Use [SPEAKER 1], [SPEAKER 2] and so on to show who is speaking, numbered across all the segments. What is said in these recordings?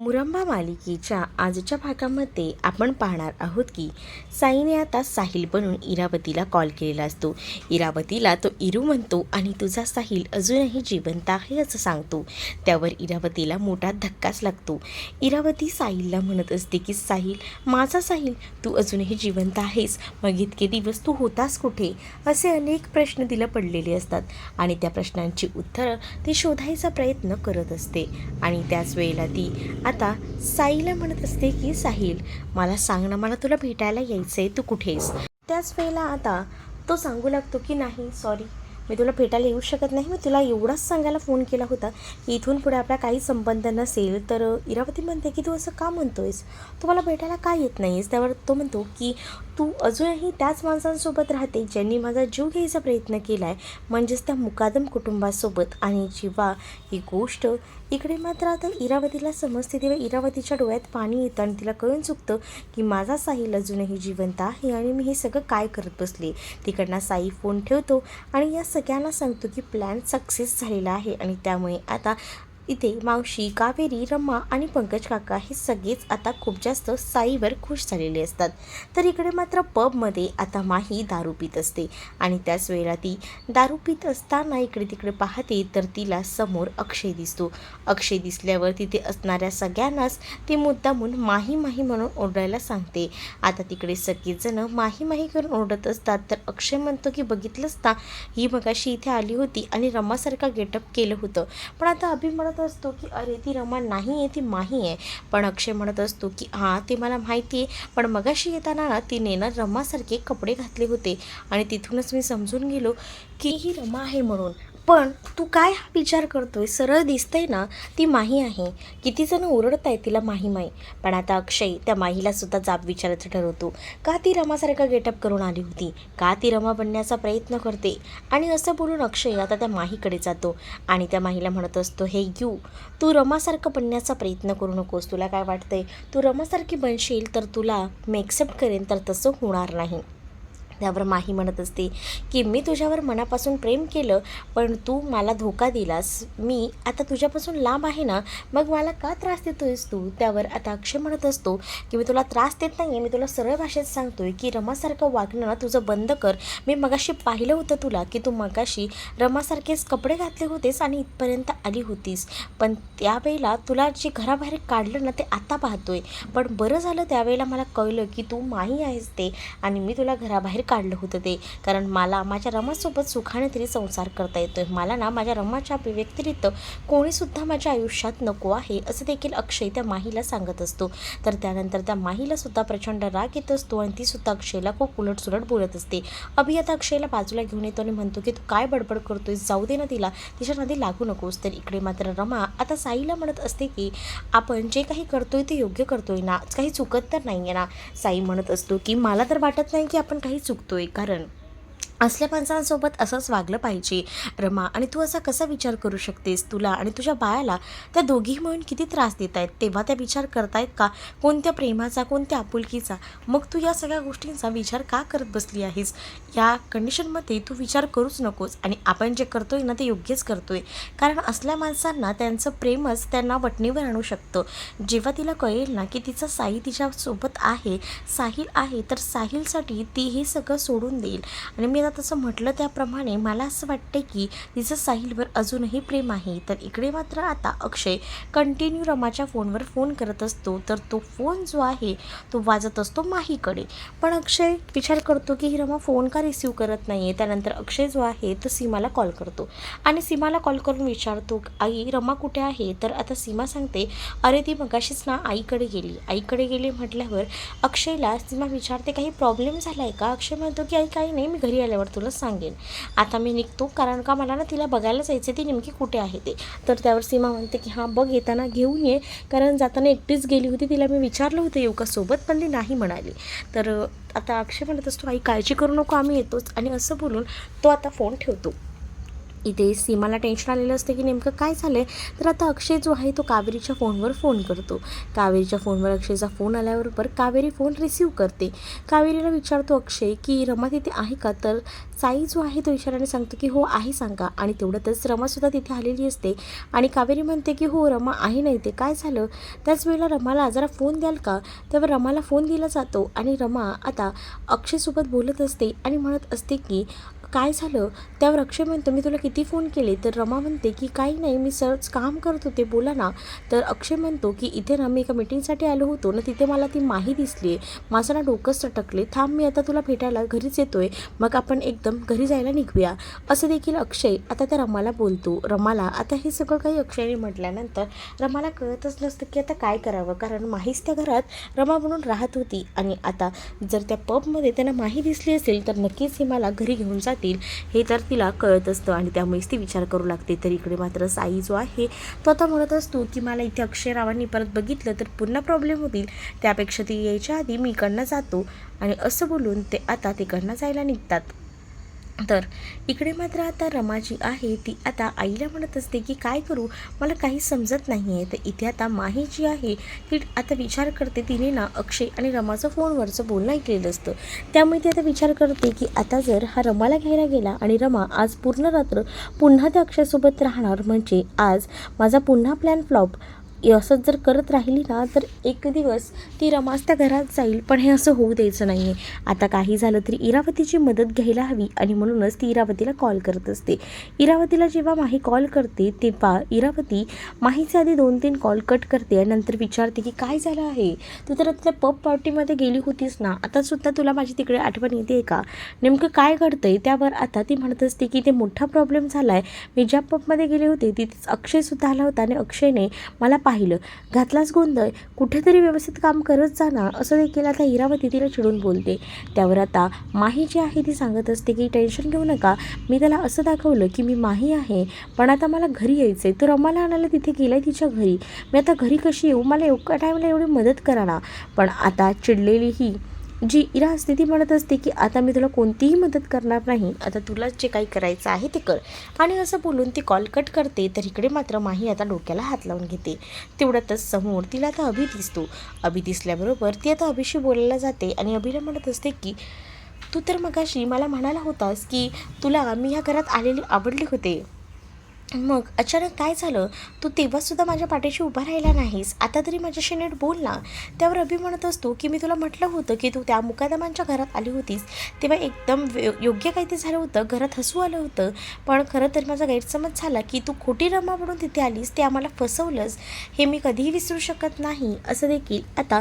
[SPEAKER 1] मुरंबा मालिकेच्या आजच्या भागामध्ये आपण पाहणार आहोत की साईने आता साहिल बनून इरावतीला कॉल केलेला असतो. इरावतीला तो इरू म्हणतो आणि तुझा साहिल अजूनही जिवंत आहे असं सांगतो. त्यावर इरावतीला मोठा धक्काच लागतो. इरावती साहिलला म्हणत असते की साहिल माझा साहिल तू अजूनही जिवंत आहेस. मग इतके दिवस तू होतास कुठे? असे अनेक प्रश्न तिला पडलेले असतात आणि त्या प्रश्नांची उत्तरं ती शोधायचा प्रयत्न करत असते. आणि त्याच वेळेला ती आता साईला म्हणत असते की साहिल मला सांग ना मला तुला भेटायला यायचं आहे तू कुठेस त्याच वेळेला आता तो सांगू लागतो की नाही सॉरी मी तुला भेटायला येऊ शकत नाही. मी तुला एवढाच सांगायला फोन केला होता की इथून पुढे आपला काही संबंध नसेल तर इरावती म्हणते की तू असं का म्हणतो आहेस तू मला भेटायला का येत नाहीस त्यावर तो म्हणतो की तू अजूनही त्याच माणसांसोबत राहते ज्यांनी माझा जीव घ्यायचा प्रयत्न केला आहे म्हणजेच त्या मुकादम कुटुंबासोबत. आणि जेव्हा ही गोष्ट इकडे मात्र आता इरावतीला समजते तेव्हा इरावतीच्या डोळ्यात पाणी येतं आणि तिला कळून चुकतं की माझा साहिल अजूनही जिवंत आहे आणि मी हे सगळं काय करत बसले? तिकडनं साई फोन ठेवतो आणि या सगळ्यांना सांगतो की प्लॅन सक्सेस झालेला आहे आणि त्यामुळे आता इथे मावशी कावेरी रम्मा आणि पंकज काका हे सगळेच आता खूप जास्त साईवर खुश झालेले असतात. तर इकडे मात्र पबमध्ये आता माही दारू पित असते आणि त्याच वेळेला ती दारू पित असताना इकडे तिकडे पाहते तर तिला समोर अक्षय दिसतो. अक्षय दिसल्यावर तिथे असणाऱ्या सगळ्यांनाच ते मुद्दामून माही माही म्हणून ओरडायला सांगते. आता तिकडे सगळेजण माही माही करून ओरडत असतात. तर अक्षय म्हणतो की बघितलंच ना ही मगाशी इथे आली होती आणि रम्मासारखा गेटअप केलं होतं. पण आता अभिमान म्हणत असतो की अरे ती रमा नाही आहे ती माही आहे पण अक्षय म्हणत असतो की हां ते मला माहिती आहे पण मगाशी येताना ना तिने ना रमासारखे कपडे घातले होते. आणि तिथूनच मी समजून गेलो की ही रमा आहे म्हणून. पण तू काय हा विचार करतोय? सरळ दिसतंय ना ती माही आहे. कितीजणं ओरडत आहे तिला माही माही पण आता अक्षय त्या माहीला सुद्धा जाब विचारायचं ठरवतो. का ती रमासारखा गेटअप करून आली होती? का ती रमा बनण्याचा प्रयत्न करते? आणि असं बोलून अक्षय आता त्या माहीकडे जातो आणि त्या माहीला म्हणत असतो हे यू तू रमासारखं बनण्याचा प्रयत्न करू नकोस. तुला काय वाटतंय? तू रमासारखी बनशील तर तुला मी एक्सेप्ट करेन तर तसं होणार नाही. त्यावर माही म्हणत असते की मी तुझ्यावर मनापासून प्रेम केलं पण तू मला धोका दिलास. मी आता तुझ्यापासून लांब आहे ना मग मला का त्रास देतोयस तू? त्यावर आता अक्षय म्हणत असतो की मी तुला त्रास देत नाही आहे मी तुला सरळ भाषेत सांगतोय की रमासारखं वागणं ना तुझं बंद कर. मी मगाशी पाहिलं होतं तुला की तू मगाशी रमासारखेच कपडे घातले होतेस आणि इथपर्यंत आली होतीस. पण त्यावेळेला तुला जे घराबाहेर काढलं ना ते आता पाहतोय. पण बरं झालं त्यावेळेला मला कळलं की तू माही आहेस ते. आणि मी तुला घराबाहेर काढलं होतं ते. कारण मला माझ्या रमासोबत सुखाने तरी संसार करता येतोय. मला ना माझ्या रमाच्या व्यतिरिक्त कोणीसुद्धा माझ्या आयुष्यात नको आहे असं देखील अक्षय त्या माहीला सांगत असतो. तर त्यानंतर त्या माहीला सुद्धा प्रचंड राग येत असतो आणि तीसुद्धा अक्षयला खूप उलटसुलट बोलत असते. अभि आता अक्षयला बाजूला घेऊन येतो आणि म्हणतो की तू काय बडबड करतोय जाऊ दे ना तिला. तिच्या नदी लागू नकोस. तर इकडे मात्र रमा आता साईला म्हणत असते की आपण जे काही करतोय ते योग्य करतोय ना. काही चुकत तर नाही आहे ना. साई म्हणत असतो की मला तर वाटत नाही की आपण काही चुकतोय. कारण असल्या माणसांसोबत असंच वागलं पाहिजे. रमा आणि तू असा कसा विचार करू शकतेस तुला आणि तुझ्या बाळाला? त्या दोघीही मिळून किती त्रास देत आहेत तेव्हा त्या विचार करतायत का? कोणत्या प्रेमाचा कोणत्या आपुलकीचा? मग तू या सगळ्या गोष्टींचा विचार का करत बसली आहेस? या कंडिशनमध्ये तू विचार करूच नकोस आणि आपण जे करतोय ना ते योग्यच करतोय. कारण असल्या माणसांना त्यांचं प्रेमच त्यांना वटणीवर आणू शकतं. जेव्हा तिला कळेल ना की तिचा साई तिच्यासोबत आहे साहिल आहे तर साहिलसाठी ती हे सगळं सोडून देईल. आणि मी आता तसं म्हटलं त्याप्रमाणे मला असं वाटते की तिचं साहिलवर अजूनही प्रेम आहे. तर इकडे मात्र आता अक्षय कंटिन्यू रमाच्या फोनवर फोन करत असतो. तर तो फोन जो आहे तो वाजत असतो माहीकडे. पण अक्षय विचार करतो की ही रमा फोन का रिसीव करत नाही आहे त्यानंतर अक्षय जो आहे तो सीमाला कॉल करतो. आणि सीमाला कॉल करून विचारतो आई रमा कुठे आहे? तर आता सीमा सांगते अरे ती मगाशीच ना आईकडे गेली. आईकडे गेली म्हटल्यावर अक्षयला सीमा विचारते काही प्रॉब्लेम झाला आहे का? अक्षय म्हणतो की आई काही नाही मी घरी झाल्यावर तुला सांगेन. आता मी निघतो कारण का मला ना तिला बघायला जायचं ती नेमकी कुठे आहे ते. तर त्यावर सीमा म्हणते की हां बघ येताना घेऊन ये. कारण जाताना एकटीच गेली होती तिला मी विचारलं होतं येऊ का सोबत? पण ती नाही म्हणाली. तर आता अक्षय म्हणत असतो आई काळजी करू नको आम्ही येतोच. आणि असं बोलून तो आता फोन ठेवतो. इथे सीमाला टेन्शन आलेलं असतं की नेमकं काय झालं आहे तर आता अक्षय जो आहे तो कावेरीच्या फोनवर फोन करतो. कावेरीच्या फोनवर अक्षयचा फोन आल्याबरोबर कावेरी फोन रिसीव करते. कावेरीला विचारतो अक्षय की रमा तिथे आहे का? तर साई जो आहे तो विचाराने सांगतो की हो आहे सांगा. आणि तेवढ्यातच रमासुद्धा तिथे आलेली असते. आणि कावेरी म्हणते की हो रमा आहे नाही ते काय झालं? त्याच वेळेला रमाला जरा फोन द्याल का? तेव्हा रमाला फोन दिला जातो आणि रमा आता अक्षयसोबत बोलत असते आणि म्हणत असते की काय झालं? त्यावर अक्षय म्हणतो मी तुला किती फोन केले? तर रमा म्हणते की काही नाही मी सहज काम करत होते बोला ना. तर अक्षय म्हणतो की इथे ना मी एका मीटिंगसाठी आलो होतो ना तिथे मला ती माही दिसली आहे माझं ना डोकंच सटकले. थांब मी आता तुला भेटायला घरीच येतोय. मग आपण एकदम घरी जायला निघूया. असं देखील अक्षय आता त्या रमाला बोलतो. रमाला आता हे सगळं काही अक्षयने म्हटल्यानंतर रमाला कळतच नसतं की आता काय करावं. कारण माहीच त्या घरात रमा म्हणून राहत होती. आणि आता जर त्या पबमध्ये त्यांना माही दिसली असेल तर नक्कीच हे मला घरी घेऊन जाते जातील हे तर तिला कळत असतं आणि त्यामुळेच ती विचार करू लागते. तर इकडे मात्र साई जो आहे तो आता म्हणत असतो की मला इथे अक्षयरावांनी परत बघितलं तर पुन्हा प्रॉब्लेम होतील. त्यापेक्षा ती यायच्या आधी मी इकडनं जातो. आणि असं बोलून ते आता तिकडनं जायला निघतात. तर इकडे मात्र आता रमा जी आहे ती आता आईला म्हणत असते की काय करू? मला काही समजत नाही आहे तर इथे आता माही जी आहे ती आता विचार करते. तिने ना अक्षय आणि रमाचं फोनवरचं बोलणं ऐकलेलं असतं. त्यामुळे ती आता विचार करते की आता जर हा रमाला घ्यायला गेला आणि रमा आज पूर्ण रात्र पुन्हा त्या अक्षयसोबत राहणार म्हणजे आज माझा पुन्हा प्लॅन फ्लॉप असंच जर करत राहिली ना तर एक दिवस ती रमास त्या घरात जाईल. पण हे असं होऊ द्यायचं नाही आहे आता काही झालं तरी इरावतीची मदत घ्यायला हवी आणि म्हणूनच ती इरावतीला कॉल करत असते. इरावतीला जेव्हा माही कॉल करते तेव्हा इरावती माहीचे आधी दोन तीन कॉल कट करते आणि नंतर विचारते की काय झालं आहे? तू तर त्या पब पार्टीमध्ये गेली होतीस ना. आतासुद्धा तुला माझी तिकडे आठवण येते का? नेमकं काय घडतं आहे त्यावर आता ती म्हणत असते की ते मोठा प्रॉब्लेम झाला आहे मी ज्या पबमध्ये गेले होते तिथेच अक्षयसुद्धा आला होता आणि अक्षयने मला पाहिलं घातलाच गोंधळ कुठेतरी व्यवस्थित काम करत जाणार असं देखील आता इरावती तिला चिडून बोलते. त्यावर आता माही जी आहे ती सांगत असते की टेन्शन घेऊ नका मी त्याला असं दाखवलं की मी माही आहे पण आता मला घरी यायचं आहे तर रमाला आणायला तिथे गेलं आहे तिच्या घरी. मी आता घरी कशी येऊ? मला एवढ्या टाईमला एवढी मदत करा ना. पण आता चिडलेली ही जी इरा असते ती म्हणत असते की आता मी तुला कोणतीही मदत करणार नाही आता तुला जे काही करायचं आहे ते कर. आणि असं बोलून ती कॉल कट करते तर इकडे मात्र माही आता डोक्याला हात लावून घेते. तेवढ्यातच समोर तिला आता अभि दिसतो. अभि दिसल्याबरोबर ती आता अभिशी बोलायला जाते आणि अभिला म्हणत असते की तू तर मगाशी मला म्हणाला होतास की तुला मी ह्या घरात आलेली आवडली होते. मग अचानक काय झालं? तू तेव्हासुद्धा माझ्या पाठीशी उभा राहिला नाहीस. आता तरी माझ्याशी नीट बोल ना. त्यावर अभि म्हणत असतो की मी तुला म्हटलं होतं की तू त्या मुकादमांच्या घरात आली होतीस. तेव्हा एकदम व्य- योग्य काही ते झालं होतं. घरात हसू आलं होतं. पण खरं तर माझा गैरसमज झाला की तू खोटी रमा म्हणून तिथे आलीस ते आम्हाला फसवलंस. हे मी कधीही विसरू शकत नाही. असं देखील आता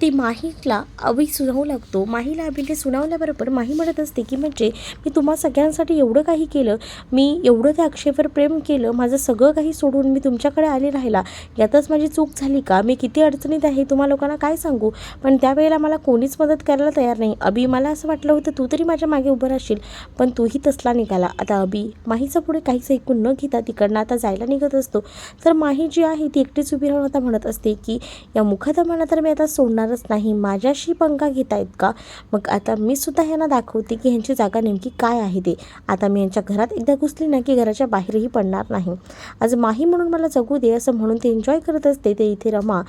[SPEAKER 1] ती माहीला अभि सुनावू लागतो. माहीला अभिने सुनावल्याबरोबर माही म्हणत असते की म्हणजे मी तुम्हा सगळ्यांसाठी एवढं काही केलं. मी एवढं त्या अक्षयवर प्रेम केलं. माझं सगळं काही सोडून मी तुमच्याकडे आले राहिला. यातच माझी चूक झाली का? मी किती अडचणीत आहे? तुम्हा लोकांना काय सांगू? पण त्यावेळेला मला कोणीच मदत करायला तयार नाही. अभि मला असं वाटलं होतं तू तरी माझ्या मागे उभं राहशील. पण तूही तसला निघाला. आता अभि माहीचं पुढे काहीच ऐकून न घेता तिकडनं आता जायला निघत असतो. तर माही जी आहे ती एकटीच उभी राहून आता म्हणत असते की या मुखादमाला तर मी आता सोडणार करणारच नाही. माझ्याशी पंगा घेतायत का मग आता मी सुद्धा ह्यांना दाखवते की ह्यांची जागा नेमकी काय आहे ते. आता मी यांच्या घरात एकदा घुसली ना की घराच्या बाहेरही पडणार नाही. आज माही म्हणून मला जगू दे असं म्हणून ते एन्जॉय करत असते. ते इथे रमा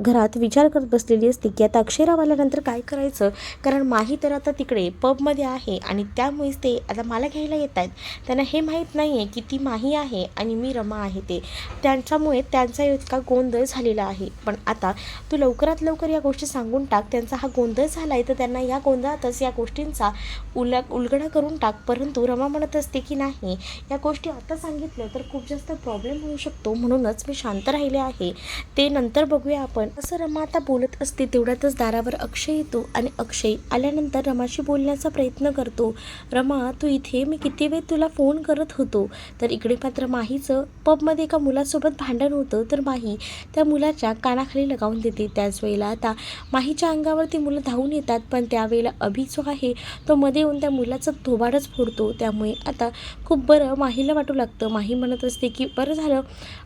[SPEAKER 1] घरात विचार करत बसलेली असते की आता अक्षरावाल्यानंतर काय करायचं? कारण माही तर आता तिकडे पबमध्ये आहे आणि त्यामुळेच ते आता मला घ्यायला येत आहेत त्यांना हे माहीत नाही आहे की ती माही आहे आणि मी रमा आहे ते. त्यांच्यामुळे त्यांचा इतका गोंधळ झालेला आहे. पण आता तू लवकरात लवकर या गोष्टी सांगून टाक. त्यांचा हा गोंधळ झाला आहे तर त्यांना या गोंधळातच या गोष्टींचा उला उलगडा करून टाक. परंतु रमा म्हणत असते की नाही या गोष्टी आता सांगितलं तर खूप जास्त प्रॉब्लेम होऊ शकतो. म्हणूनच मी शांत राहिले आहे. ते नंतर बघूया आपण. असं रमा आता बोलत असते तेवढ्यातच दारावर अक्षय येतो आणि अक्षय आल्यानंतर रमाशी बोलण्याचा प्रयत्न करतो. रमा तू इथे? मी किती वेळ तुला फोन करत होतो? तर इकडे मात्र माहीचं पबमध्ये एका मुलासोबत भांडण होतं. तर माही त्या मुलाच्या कानाखाली लगावून देते. त्याच वेळेला आता माहीच्या अंगावर ती मुलं धावून येतात पण त्यावेळेला अभि जो आहे तो मध्ये येऊन त्या मुलाचं थोबाडच फोडतो. त्यामुळे आता खूप बरं माहीला वाटू लागतं. माही म्हणत असते की बरं झालं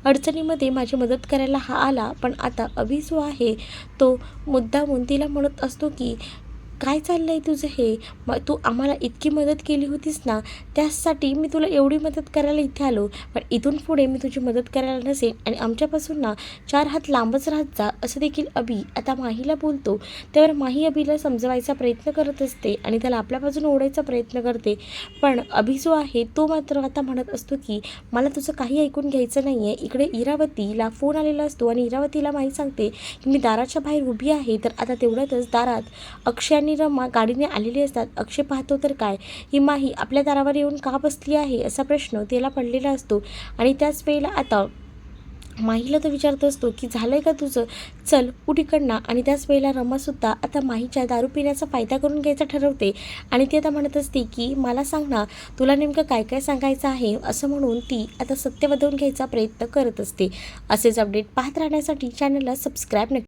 [SPEAKER 1] अडचणीमध्ये माझी मदत करायला हा आला पण आता अभि जो आहे तो मुद्दामून तिला म्हणत असतो की काय चाललं आहे तुझं हे? मग तू आम्हाला इतकी मदत केली होतीस ना त्यासाठी मी तुला एवढी मदत करायला इथे आलो. पण इथून पुढे मी तुझी मदत करायला नसेन आणि आमच्यापासून ना चार हात लांबच राहत जा असं देखील अभि आता माहीला बोलतो. त्यावर माही अभिला समजवायचा प्रयत्न करत असते आणि त्याला आपल्या बाजूने ओढायचा प्रयत्न करते. पण अभि जो आहे तो मात्र आता म्हणत असतो की मला तुझं काही ऐकून घ्यायचं नाही आहे इकडे इरावतीला फोन आलेला असतो आणि इरावतीला माही सांगते की मी दाराच्या बाहेर उभी आहे तर आता तेवढ्यातच दारात अक्षय आणि रमा गाडीने आलेली असतात. अक्षय पाहतो तर काय? ही माही आपल्या दारावर येऊन का बसली आहे असा प्रश्न त्याला पडलेला असतो. आणि त्याच वेळेला आता माहीला तो विचारत असतो की झालं आहे का तुझं? चल उठ आणि त्याच वेळेला रमासुद्धा आता माहीच्या दारू पिण्याचा फायदा करून घ्यायचा ठरवते. आणि ती आता म्हणत असते की मला सांग ना तुला नेमकं काय काय सांगायचं आहे? असं म्हणून ती आता सत्य वधवून घ्यायचा प्रयत्न करत असते. असेच अपडेट पाहत राहण्यासाठी चॅनलला सबस्क्राईब नक्की